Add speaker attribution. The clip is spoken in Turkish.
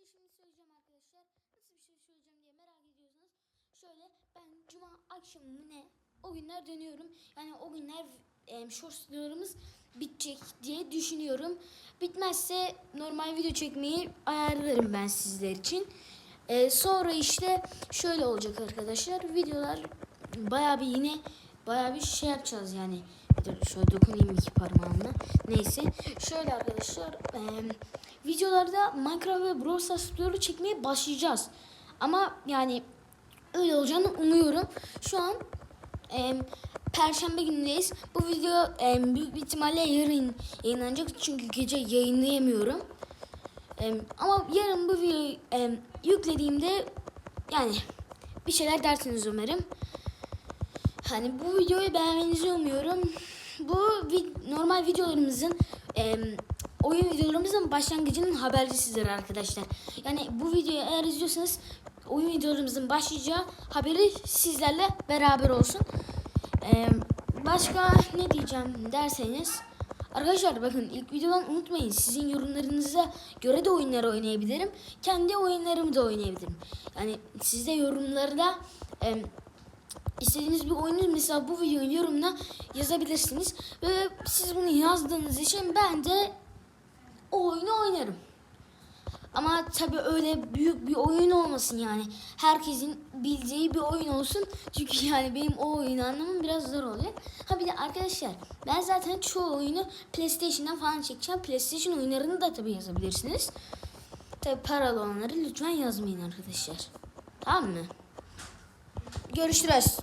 Speaker 1: size şimdi söyleyeceğim arkadaşlar. Nasıl bir şey söyleyeceğim diye merak ediyorsanız. Şöyle ben cuma akşamı mı ne o günler dönüyorum. Yani o günler e, shortslarımız bitecek diye düşünüyorum. Bitmezse normal video çekmeyi ayarlarım ben sizler için. E, sonra işte şöyle olacak arkadaşlar. Videolar bayağı bir yine bayağı bir şey yapacağız yani. De şöyle dokunayım iki parmağımla. Neyse. Şöyle arkadaşlar. e, videolarda Minecraft ve Brawl Stars videoları çekmeye başlayacağız. Ama yani öyle olacağını umuyorum. Şu an e, Perşembe günündeyiz. Bu video e, büyük bir ihtimalle yarın yayınlanacak. Çünkü gece yayınlayamıyorum. E, ama yarın bu videoyu e, yüklediğimde yani bir şeyler dersiniz umarım. Hani bu videoyu beğenmenizi umuyorum. Bu vi- normal videolarımızın em, oyun videolarımızın başlangıcının habercisidir arkadaşlar. Yani bu videoyu eğer izliyorsanız oyun videolarımızın başlayacağı haberi sizlerle beraber olsun. Em, başka ne diyeceğim derseniz Arkadaşlar bakın ilk videodan unutmayın sizin yorumlarınıza göre de oyunları oynayabilirim. Kendi oyunlarımı da oynayabilirim. Yani siz de yorumlarda em, istediğiniz bir oyunu mesela bu videonun yorumuna yazabilirsiniz. Ve siz bunu yazdığınız için ben de o oyunu oynarım. Ama tabii öyle büyük bir oyun olmasın yani. Herkesin bildiği bir oyun olsun. Çünkü yani benim o oyunu anlamam biraz zor oluyor. Ha bir de arkadaşlar ben zaten çoğu oyunu PlayStation'dan falan çekeceğim. PlayStation oyunlarını da tabii yazabilirsiniz. Tabii paralı olanları lütfen yazmayın arkadaşlar. Tamam mı? Görüşürüz.